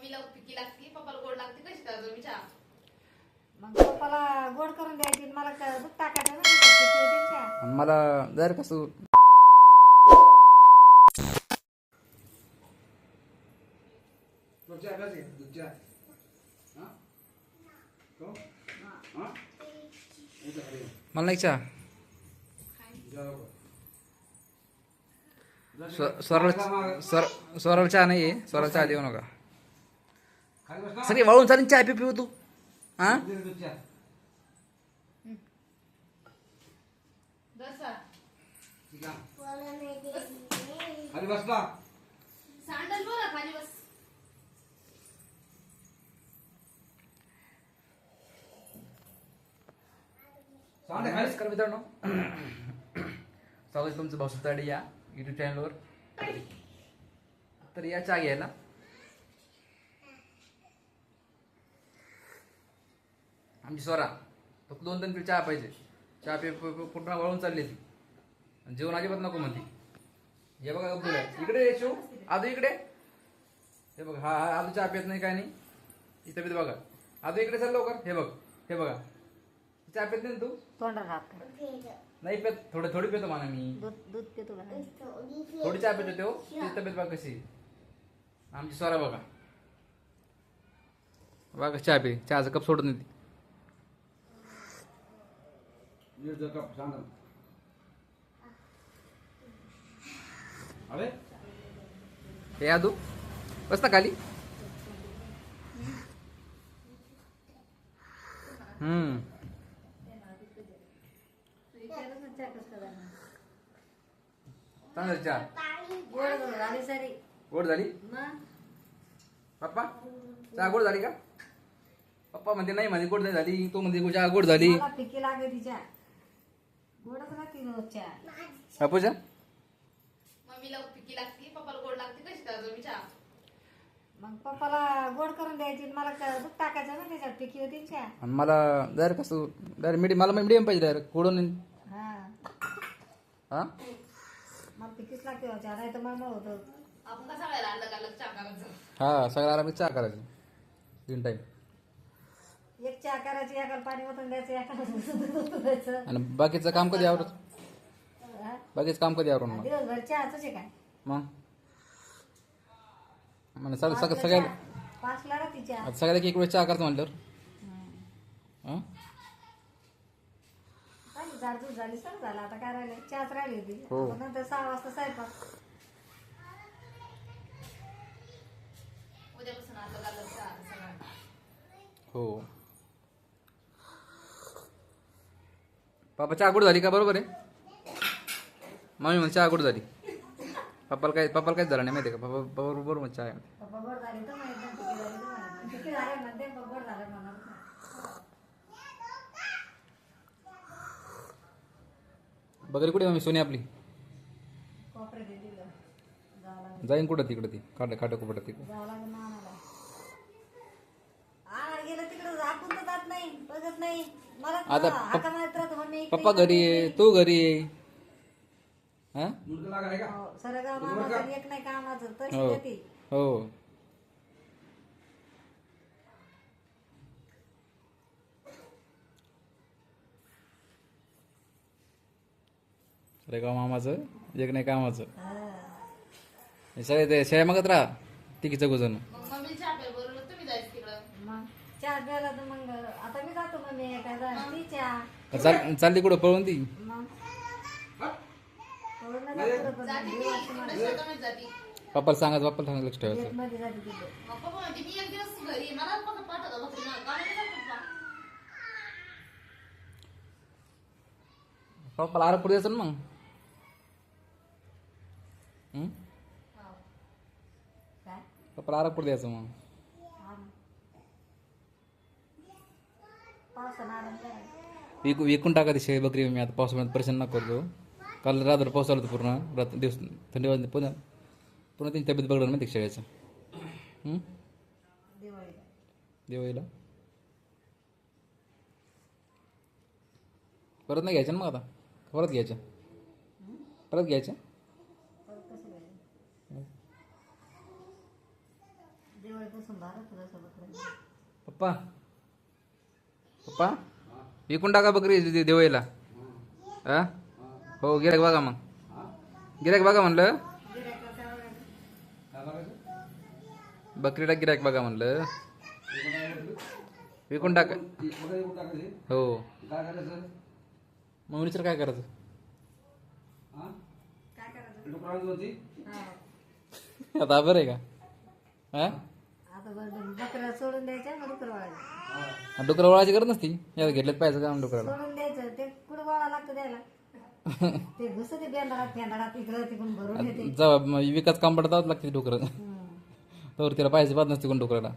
मम्मीला फिकी लागते पप्पाला गोड लागते कशी चहा? मग पप्पाला गोड करून द्यायची आणि मला क- दूध टाकायचं ना त्याच्यात, पिशवी द्यायच्या. आणि मला जर कसं तुझ्या कसं आहे तुझ्या हा? तो? हा? इथं खाली मला नाही चहा. जा लवकर. स्व- स्वराला स्वर स्वराला चहा नाही आहे स्वराला चहा देऊ नका. सगळी वाळून चालेल चहा पी पिऊ तू. हा. खाली बस ना सँडल बोला खाली बस. नमस्कार मित्रांनो. स्वागत तुमचं भाऊ सुताडे या युट्यूब चॅनलवर तर या चहा घ्यायला. आमची स्वरा फक्त दोन दोन किलो चहा पाहिजे. चहा पे पूर्ण वळून चालली ती. आणि जेवण अजिबात नको म्हणती. हे बघा अब्दुल. इकडे ये शिव. आदू इकडे. हे बघ हा हा आदू चहा पित नाही काय नाही. इथं बिथं बघा. आदू इकडे चाल लवकर. हे बघ हे बघा. चहा पित नाही तू? हात नाही पेत. थोडे थोडी पेतो म्हणा मी. दूध पितो? थोडी चहा पितो तो. ती तब्येत बघा कशी. आमची स्वरा बघा. बघा चहा पी. चहाचा कप सोडत नाही ती. नीट जर का सांग अरे? हे आदू बस ना खाली. हम्म. चांगलं चहा. गोड गोड झाली? सारी गोड झाली मग पप्पा चहा गोड झाली का? पप्पा म्हणते नाही म्हणते गोड नाही झाली. तो म्हणते चहा गोड झाली. लागते गोडच राहते रोज चहा बापूच्या मम्मीला फिकी लागते पप्पाला गोड लागते कशी मी चहा? मग पप्पाला गोड करून द्यायची आणि मला क- दूध टाकायचं ना त्याच्यात पिकी होती चहा. आणि मला डायरेक्ट कसं डायरेक्ट मिडियम मला मिडियम पाहिजे डायरेक्ट गोडून हा. हा? मला पिकीच लागते हो चहा नाही तर मग मग होतं. आपण कसा वेळेला अलग अलग चहा करायचं? हा सगळ्या आरामात चहा करायची. तीन टाईम एक चहा करायची एकाला पाणी ओतून द्यायचं एकाला द्यायचं. आणि बाकीचं काम कधी आवरत? हा? बाकीचं काम कधी आवरून मग? दिवसभर चहाच आहे काय? मग? म्हणजे सगळं सगळं सगळ्या राहते चहा. आता एक वेळ चहा करतो म्हटल्यावर. हा? झाली झाडझूड झाली सर झालं. आता काय राहिले? चहाच राहिली होती. हो. आपण नंतर सहा वाजता स्वयंपाक. हो. पापा चहा गोड झाली का? बरोबर आहे. मम्मी म्हणजे चहा गोड झाली? पप्पाला काय पप्पाला काहीच झालं नाही माहिती का? पप्पा पप्पा बरोबर म्हणजे चहा. आहे. बघायला कुठे मम्मी सोनी आपली. जाईन कुठं तिकडं ती? काट काटा कुठं तिकडं. आता पप्पा घरी आहे तू घरी आहे हा? हो, सरगाव मामाचं एक नाही कामाचं तशी हो. हो अरे का मामाचं? एक नाही कामाचं. हा. हे सगळे ते शेळ्या मागत राहा तिकीचं गुजन. मग मम्मी चहा प्यायला बरोबर तुम्ही जायचं तिकडं. मग चहा प्यायला तर मग आता मी जातो मम्मी एखादा ती चहा. चाल चालली कुठं? पळून ती? मग पप्पाला सांगायचं पप्पाला सांगा लक्ष ठेवायचं. पप्पाला आरा पुढे द्यायचं ना मग. पप्पाला आरा पुढे द्यायचं मग हा ना. पावसानं आराम करायचा. विकू विकून टाका ती शेळी बकरी मी आता पावसामध्ये परेशान न करतो काल रात्र पाऊस आला होता पूर्ण. रात्र दिवस थंडी वाजली. पुन्हा पुन्हा त्यांची तब्येत बघणार का शेळ्याचं? दिवाळीला. परत नाही घ्यायच्या ना मग आता? परत घ्यायच्या? परत बकरं. पप्पा. पप्पा? विकून टाका बकरी दे- हा? हो गिराक बघा मग. गिराक बघा म्हणलं. बकरीला गिराक बघा म्हणलं. विकून टाका. हो. मग विचार काय करायचं? आता बरं आहे का? हा? बकऱ्या सोडून द्यायच्या डुकर वाळायचं आणि डुकरं वळाची करत नसती. याला घेतलं पाहिजे का डुकराला? सोडून द्यायचं. ते कुठं वाळा लागतं द्यायला ते घुसत ते बेंदारात फेंदारात इकडं तिकडून भरून येते. जेव्हा मग विकास काम पडताच लागते डुकरं. तर तिला पाहिजे पाच नसते कोण डुकराला.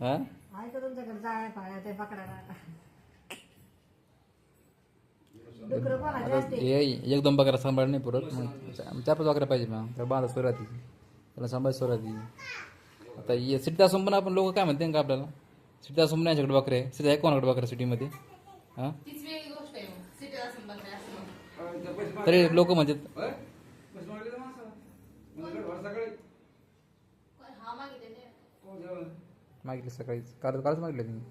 हा? आहे का तुमच्याकडे? जाळ्या फाळ्या ते पकडायला? डुकर कोणाचे असते? हे एकदम बकरा सांभाळ नाही पुरत. मग चार पाच बकऱ्या पाहिजे मग त्याला बांधा सोराती त्याला सांभाळ सोराती आता ये सिद्धा संपना आपण लोक काय म्हणते आपल्याला? सिद्धा संपना यांच्याकडे बकरे सिद्धा आहे कोणाकडे सिटीमध्ये तरी लोक म्हणतात. मागितले सकाळीच काल कालच मागितले तुम्ही?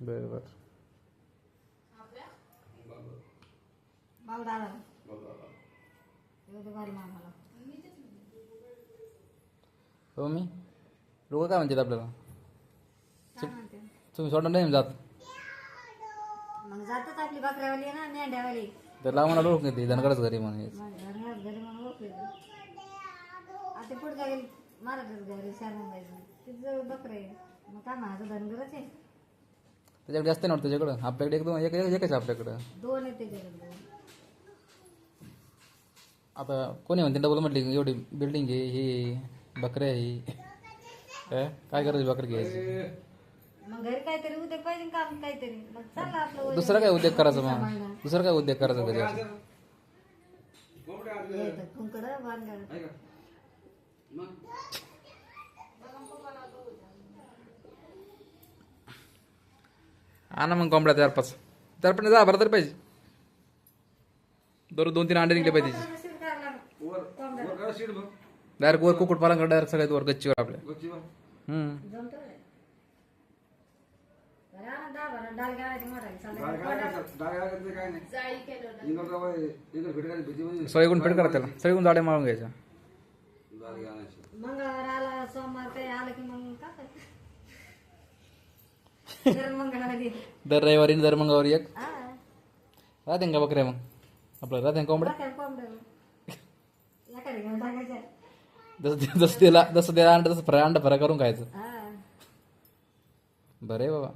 बरं बाबा. हो मी? लोक काय म्हणतात आपल्याला? काय म्हणते? तुम्ही सोडणार नाही जात. मग जातच आपली बकऱ्यावाली ना मेंढ्यावाली. तर लावून आलो ते धनगरच घरी घरात घरी म्हणून ओळखली आता पुढे जाईल मराठीच घरी शरण जायचं तिथं बकरं आहे. मग काय माझं धनगरच आहे? त्याच्याकडे जास्त नाही वाटतं त्याच्याकडं आपल्याकडे एक दोन एक एक- एकच आहे आपल्याकडं. दोन आहे त्याच्याकडे. आता कोणी म्हणते डबल म्हटली एवढी बिल्डिंग आहे हे आहे काय काय करायचं बकरी घ्यायची ए, मग घरी काहीतरी उद्या पाहिजे काम काहीतरी मग चाललं आपलं वय. दुसरा काय उद्योग करायचा मग. दुसरा काय उद्योग करायचा आणल्या. हे तर कुंकडं? आणा मग कोंबड्या चार पाच चार पाच जा भरा तरी पाहिजे दररोज दोन तीन अंडे निघले पाहिजे त्याचे. नसेल करायला लागत. वर वर करा शीट बघ. डायरेक्ट वर कुकुट पालन डायरेक्ट सगळ्यात वर गच्चीवर आपल्या. गच्ची बघ. हम्म फिट करा त्याला. सळीगुण जाडे मारून घ्यायच्या. मंगळवार आला सोमवार काही आलं की मग काय? दर मंगळवारी. दर रविवारी आणि दर मंगळवारी एक. हा. राहते का बकऱ्या मग? आपलं राहते कोंबड्या? राखेल कोंबड्याला. एखाद्या घेऊन टाकायच्या जसं जसं त्याला जसं त्याला अंड तसं फ्राय अंडा फ्राय करून खायचं. हा. बरं बाबा.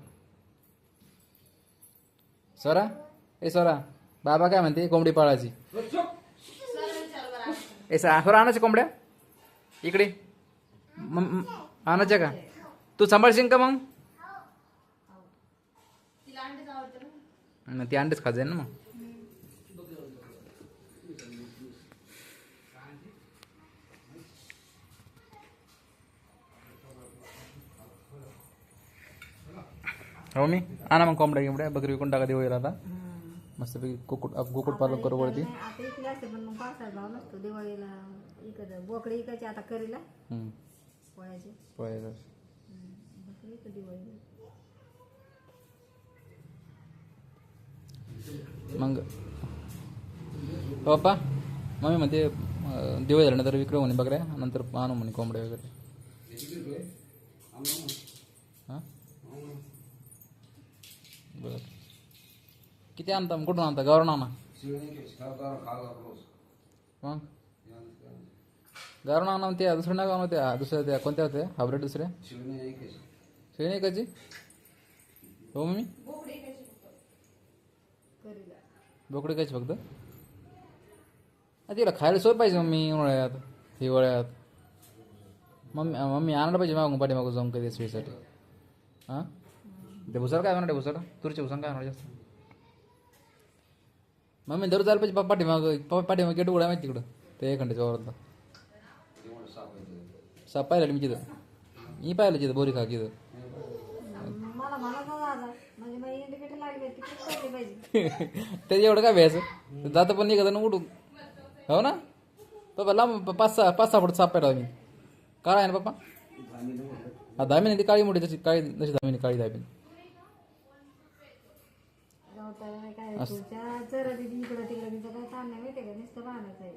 स्वरा ए स्वरा बाबा काय म्हणते? कोंबडी पाळायची. सर. ए सा स्वरा आणायच्या कोंबड्या? इकडे. आणायच्या का? तू सांभाळशील का मग? मग ती अंडेच खात जाईल ना मग. हो मी आणा मग कोंबड्या गिंबड्या बकरी विकून टाका देऊ आता मस्तपैकी कुकुट कुकुट पालन करू वरती आता इकडे असते पण मग पावसाळ्यात भाव नसतो दिवाळीला इकडं बोकडे इकायचे आता करीला हम्म. पोळ्याचे पोळ्याचं. बकरी इकडं दिवाळीला मग पप्पा मम्मी म्हणते दिवाळी झाल्यानंतर विक्रम म्हणे बकऱ्या नंतर आणू म्हणे कोंबड्या वगैरे हे किती रुपये? आणू ना. हां आणू ना. बरं. किती आणता कुठून आणता? गावरून आणा. मग? गावरून आणा त्या दुसऱ्या नाही गाव त्या दुसऱ्या त्या कोणत्या होत्या? हाबरे दुसऱ्या शिवणी नाही एकाची. हो मम्मी? बोकडी फक्त. बोकडे कायची फक्त तिला खायला सोय पाहिजे मम्मी उन्हाळ्यात हिवाळ्यात. मम्मी मम्मी आणायला पाहिजे मागून पाठी मागून जाऊन कधी स्वीसाठी हां? ते भुसार काय म्हणा भुसार? तुरचे भुसार काय म्हणा जास्त? मम्मी दररोज जायला पाहिजे पाठी माग पाठी माग गेट उघडा माहिती तिकडं. ते एक ते म्हणलं साप ते. पाहिलं मी तिथं. मी पाहिलं तिथं बोरी खा तिथं. मला मला मग त्याचं एवढं काय भ्यायचं? जातं पण निघत ना उठून. हो ना? पप्पा लांब पाच सहा पाच सहा फूट साप पेटा मी. काळा आहे ना पप्पा? हा दामिनी ती काळी मोठी तशी काळी तशी दामिनी काळी दामिनी काय तुमच्या चरा दिदी इकडं तिकडं तिचं काय काम नाही माहिती का? नुसतं बांधायचं आहे.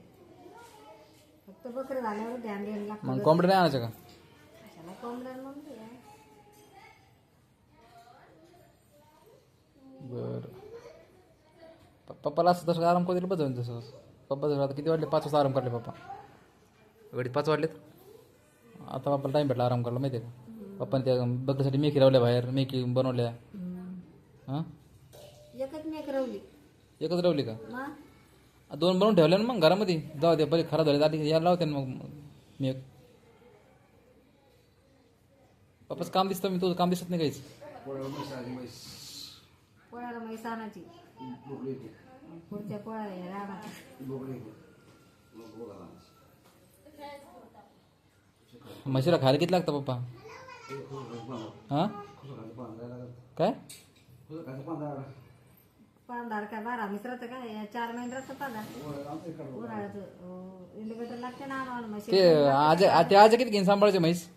फक्त बकरं झाल्यावर ध्यान द्यायला लागतं. मग कोंबडे नाही आणायचं का? कशाला कोंबड्या म्हणते बर. पप्पाला असं तसं आराम करू दिलं तसं पप्पा जर आता किती वाटले पाच वाजता आराम करले पप्पा. घडी पाच वाजलेत आता पप्पाला टाईम भेटला आराम करायला माहिती आहे का? पप्पाने त्या बकरीसाठी मेथी लावल्या बाहेर मेथी बनवल्या. हां? एकच मेक रवली? एकच का? मग दोन बनवून ठेवल्या ना मग घरामध्ये? जाऊ दे बरे खराब झाले आधी यायला लावते ना मग मी एक. पप्पाच काम दिसतं मी तुझं काम दिसत नाही काहीच. मग सानाची पुढच्या म्हशीला खायला किती लागतं पप्पा? हां काय? काय बारा काय या चार उन्हाळ्याचं इंडिकेटर लागते ना आम्हाला म्हशी ते आज ते आज किती घेईन सांभाळायचे म्हैस?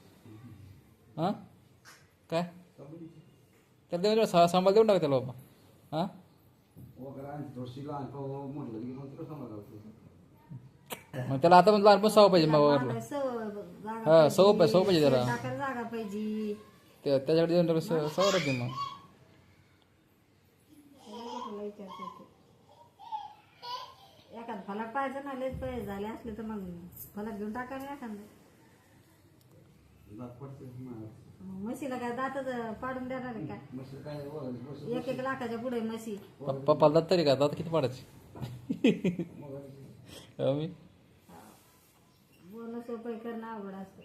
हां? काय? त्याला देऊन सा- सांभाळ देऊन टाका त्याला बाबा हां? मग त्याला आता पण लहानपण सवय पाहिजे मग सव- जागा हा सवय पाहिजे सवय पाहिजे टाकायला जागा पाहिजे. त्याच्याकडे देऊन टाका स- सवय राहते मग तुला विचारते ते. फलाट पाहायचं ना लेच पाहिजे झाले असले तर मग फलाट घेऊन टाकायला मग मग म्हशीला काय दातच पाडून देणार आहे काय? एक एक लाखाच्या पुढे म्हशी. प- पप्पाला दात तरी का? दात किती पाडायचे? हो. मी बोनस रुपये करणं अवघड असतं.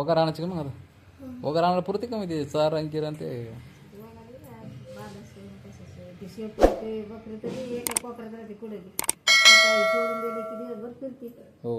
वगैरे आणायचे का मग आता? वगैरे आणायला पुरते का मी ते चार आणि किरण ते? हो.